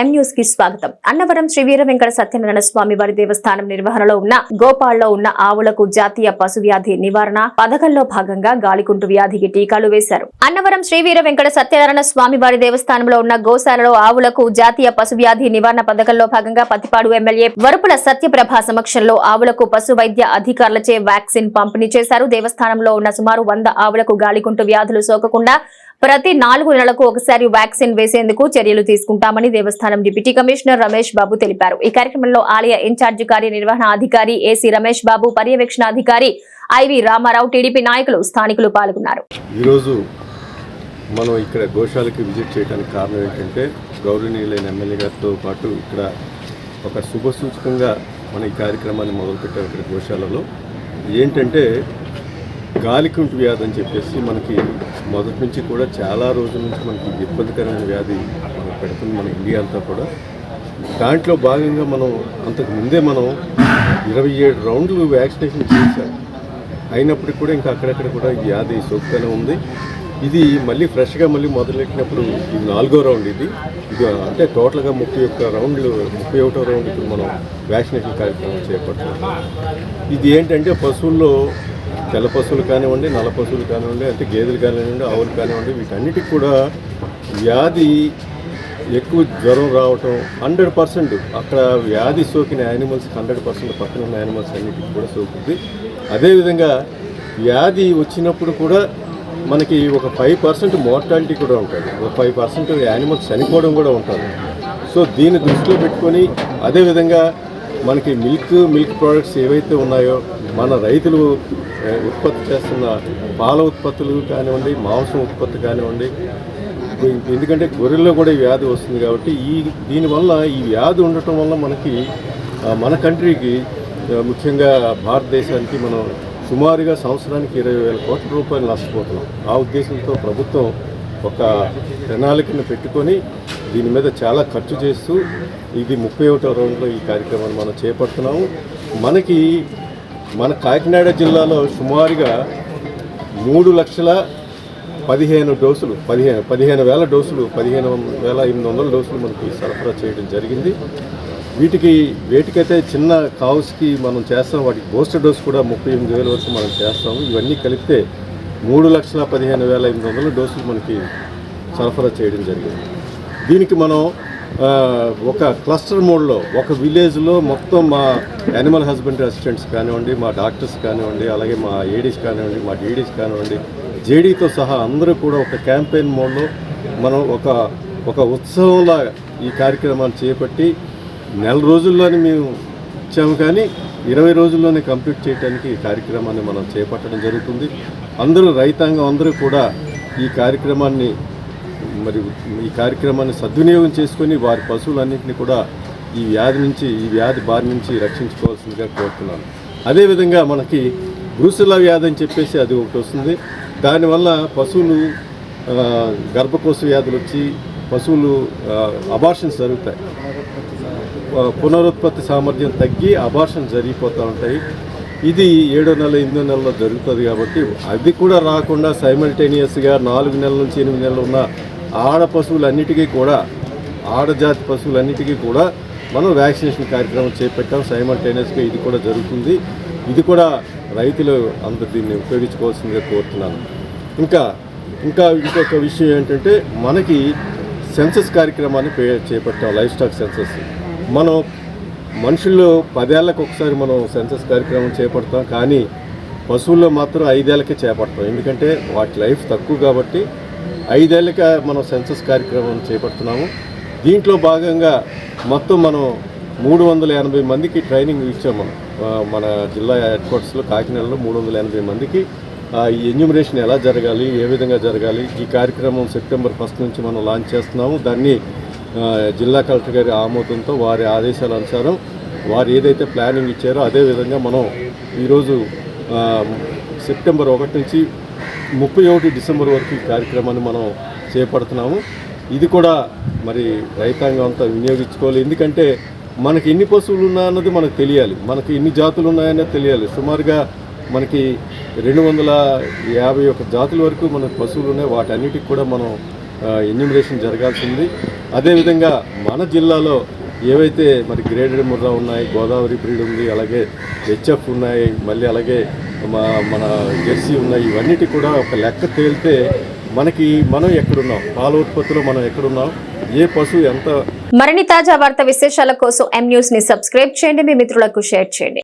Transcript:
ఎం న్యూస్కి స్వాగతం. అన్నవరం శ్రీ వీర వెంకట సత్యనారాయణ స్వామి వారి దేవస్థానం నిర్వహణలో ఉన్న గోపాల్లో ఉన్న ఆవులకు జాతీయ పశు వ్యాధి నివారణ పథకంలో భాగంగా గాలికుంటు వ్యాధికి టీకాలు వేశారు. అన్నవరం శ్రీ వీర వెంకట సత్యనారాయణ స్వామి వారి దేవస్థానంలో ఉన్న గోశాలలో ఆవులకు జాతీయ పశు వ్యాధి నివారణ పథకంలో భాగంగా పత్తిపాడు ఎమ్మెల్యే వరుపుల సత్యప్రభ సమక్షంలో ఆవులకు పశు వైద్య అధికారులచే వ్యాక్సిన్ పంపిణీ చేశారు. దేవస్థానంలో ఉన్న సుమారు వంద ఆవులకు గాలికుంటు వ్యాధులు సోకకుండా ప్రతి నాలుగు నెలలకు ఒకసారి వ్యాక్సిన్ వేసేందుకు చర్యలు తీసుకుంటామని దేవస్థానం డిప్యూటీ కమిషనర్ రమేష్ బాబు తెలిపారు. ఈ కార్యక్రమంలో ఆలయ ఇన్ఛార్జి కార్యనిర్వహణ అధికారి ఏసీ రమేష్ బాబు పర్యవేక్షణాధికారి ఐవి రామారావు టీడీపీ నాయకులు స్థానికులు పాల్గొన్నారు. ఈరోజు మనం ఇక్కడ గోశాలకి విజిట్ చేయడానికి కారణం ఏంటంటే గౌరవనీయులైన ఎమ్మెల్యే గారితో పాటు ఇక్కడ ఒక శుభ సూచకంగా మన ఈ కార్యక్రమాన్ని మొదలుపెట్టాం ఇక్కడ గోశాలలో. ఏంటంటే గాలికుంటు వ్యాధి అని చెప్పేసి మనకి మొదటి నుంచి కూడా చాలా రోజుల నుంచి మనకి ఇబ్బందికరమైన వ్యాధి మనకు పెడుతుంది మన ఇండియా అంతా కూడా. దాంట్లో భాగంగా మనం అంతకు ముందే మనం ఇరవై ఏడు రౌండ్లు వ్యాక్సినేషన్ చేశాం. అయినప్పటికీ కూడా ఇంకా అక్కడక్కడ కూడా ఈ వ్యాధి సోకుతూనే ఉంది. ఇది మళ్ళీ ఫ్రెష్గా మళ్ళీ మొదలెట్టినప్పుడు ఇది నాలుగో రౌండ్ ఇది. ఇది అంటే టోటల్గా ముప్పై ఒక్క రౌండ్లు ముప్పై ఒకటో రౌండ్ ఇప్పుడు మనం వ్యాక్సినేషన్ కార్యక్రమం చేపడుతున్నాం. ఇది ఏంటంటే పశువుల్లో తెల్ల పశువులు కానివ్వండి నల్ల పశువులు కానివ్వండి అంటే గేదెలు కానివ్వండి ఆవులు కానివ్వండి వీటన్నిటికి కూడా వ్యాధి ఎక్కువ జ్వరం రావటం హండ్రెడ్ పర్సెంట్. అక్కడ వ్యాధి సోకిన యానిమల్స్కి హండ్రెడ్ పర్సెంట్ పక్కన ఉన్న యానిమల్స్ అన్నిటికి కూడా సోకుద్ది. అదేవిధంగా వ్యాధి వచ్చినప్పుడు కూడా మనకి ఒక ఫైవ్ పర్సెంట్ మోర్టాలిటీ కూడా ఉంటుంది. ఒక ఫైవ్ పర్సెంట్ యానిమల్స్ చనిపోవడం కూడా ఉంటుంది. సో దీన్ని దృష్టిలో పెట్టుకొని అదేవిధంగా మనకి మిల్క్ మిల్క్ ప్రోడక్ట్స్ ఏవైతే ఉన్నాయో మన రైతులు ఉత్పత్తి చేస్తున్న పాల ఉత్పత్తులు కానివ్వండి మాంసం ఉత్పత్తి కానివ్వండి ఎందుకంటే గొర్రెల్లో కూడా ఈ వ్యాధి వస్తుంది కాబట్టి ఈ దీనివల్ల ఈ వ్యాధి ఉండటం వల్ల మనకి మన కంట్రీకి ముఖ్యంగా భారతదేశానికి మనం సుమారుగా సంవత్సరానికి ఇరవై వేల కోట్ల రూపాయలు నష్టపోతున్నాం. ఆ ఉద్దేశంతో ప్రభుత్వం ఒక ప్రణాళికను పెట్టుకొని దీని మీద చాలా ఖర్చు చేస్తూ ఇది ముప్పై ఒకటో రౌండ్లో ఈ కార్యక్రమాన్ని మనం చేపడుతున్నాము. మనకి మన కాకినాడ జిల్లాలో సుమారుగా మూడు లక్షల పదిహేను డోసులు పదిహేను పదిహేను వేల డోసులు పదిహేను వేల ఎనిమిది వందల డోసులు మనకి సరఫరా చేయడం జరిగింది. వీటికి వేటికైతే చిన్న కావుస్కి మనం చేస్తాం వాటికి బూస్టర్ డోస్ కూడా ముప్పై ఎనిమిది వేల వరకు మనం చేస్తాము. ఇవన్నీ కలిపితే మూడు లక్షల పదిహేను వేల ఎనిమిది వందల డోసులు మనకి సరఫరా చేయడం జరిగింది. దీనికి మనం ఒక క్లస్టర్ మోడ్లో ఒక విలేజ్లో మొత్తం మా యానిమల్ హస్బెండరీ అసిస్టెంట్స్ కానివ్వండి మా డాక్టర్స్ కానివ్వండి అలాగే మా ఏడీస్ కానివ్వండి మా డీడీస్ కానివ్వండి జేడీతో సహా అందరూ కూడా ఒక క్యాంపెయిన్ మోడ్లో మనం ఒక ఒక ఉత్సవంలా ఈ కార్యక్రమాన్ని చేపట్టి నెల రోజుల్లోనే మేము ఇచ్చాము కానీ ఇరవై రోజుల్లోనే కంప్లీట్ చేయడానికి ఈ కార్యక్రమాన్ని మనం చేపట్టడం జరుగుతుంది. అందరూ రైతాంగం అందరూ కూడా ఈ కార్యక్రమాన్ని మరి ఈ కార్యక్రమాన్ని సద్వినియోగం చేసుకొని వారి పశువులన్నింటినీ కూడా ఈ వ్యాధి నుంచి ఈ వ్యాధి బారి నుంచి రక్షించుకోవాల్సిందిగా కోరుతున్నాను. అదేవిధంగా మనకి బ్రూసిల్లా వ్యాధి అని చెప్పేసి అది ఒకటి వస్తుంది. దానివల్ల పశువులు గర్భకోశ వ్యాధులు వచ్చి పశువులు అబార్షన్స్ జరుగుతాయి. పునరుత్పత్తి సామర్థ్యం తగ్గి అబార్షన్ జరిగిపోతూ ఉంటాయి. ఇది ఏడో నెల ఎనిమిదో నెలలో జరుగుతుంది కాబట్టి అది కూడా రాకుండా సైమల్టేనియస్గా నాలుగు నెలల నుంచి ఎనిమిది నెలలు ఉన్న ఆడ పశువులన్నిటికీ కూడా ఆడజాతి పశువులన్నిటికీ కూడా మనం వ్యాక్సినేషన్ కార్యక్రమం చేపట్టాం. సైమల్టేనియస్గా ఇది కూడా జరుగుతుంది. ఇది కూడా రైతులు అందరు దీన్ని ఉపయోగించుకోవాల్సిందిగా కోరుతున్నాను. ఇంకా ఇంకా ఇంకొక విషయం ఏంటంటే మనకి సెన్సస్ కార్యక్రమాన్ని పే- చేపట్టాం లైఫ్ స్టాక్ సెన్సస్. మనం మనుషుల్లో పదేళ్ళకు ఒకసారి మనం సెన్సస్ కార్యక్రమం చేపడతాం. కానీ పశువుల్లో మాత్రం ఐదేళ్ళకే చేపడతాం. ఎందుకంటే వాటి లైఫ్ తక్కువ కాబట్టి ఐదేళ్ళుగా మనం సెన్సస్ కార్యక్రమం చేపడుతున్నాము. దీంట్లో భాగంగా మొత్తం మనం మూడు వందల ఎనభై మందికి ట్రైనింగ్ ఇచ్చాము మన. జిల్లా హెడ్ క్వార్టర్స్లో కాకినాడలో మూడు వందల ఎనభై మందికి. ఈ ఎన్యూమరేషన్ ఎలా జరగాలి ఏ విధంగా జరగాలి ఈ కార్యక్రమం సెప్టెంబర్ ఫస్ట్ నుంచి మనం లాంచ్ చేస్తున్నాము. దాన్ని జిల్లా కలెక్టర్ గారి ఆమోదంతో వారి ఆదేశాల అనుసారం వారు ఏదైతే ప్లానింగ్ ఇచ్చారో అదే విధంగా మనం ఈరోజు సెప్టెంబర్ ఒకటి నుంచి ముప్పై ఒకటి డిసెంబర్ వరకు ఈ కార్యక్రమాన్ని మనం చేపడుతున్నాము. ఇది కూడా మరి రైతాంగం అంతా వినియోగించుకోవాలి. ఎందుకంటే మనకి ఎన్ని పశువులు ఉన్నాయన్నది మనకు తెలియాలి. మనకి ఎన్ని జాతులు ఉన్నాయన్నది తెలియాలి. సుమారుగా మనకి రెండు వందల యాభై ఒక జాతుల వరకు మనకు పశువులు ఉన్నాయి. వాటన్నిటికి కూడా మనం ఎన్యుమిరేషన్ జరగాల్సింది. అదేవిధంగా మన జిల్లాలో ఏవైతే మరి గ్రేడెడ్ ముర్రా ఉన్నాయి గోదావరి బ్రీడ్ ఉంది అలాగే హెచ్ఎఫ్ ఉన్నాయి మళ్ళీ అలాగే మా మన జెర్సీ ఉన్నాయి ఇవన్నిటి కూడా ఒక లెక్క తేలితే మనకి మనం ఎక్కడున్నాం? పాల ఉత్పత్తిలో మనం ఎక్కడున్నాం? ఏ పశువు ఎంత మరిన్ని తాజా వార్త విశేషాల కోసం ఎం న్యూస్ని సబ్స్క్రైబ్ చేయండి. మీ మిత్రులకు షేర్ చేయండి.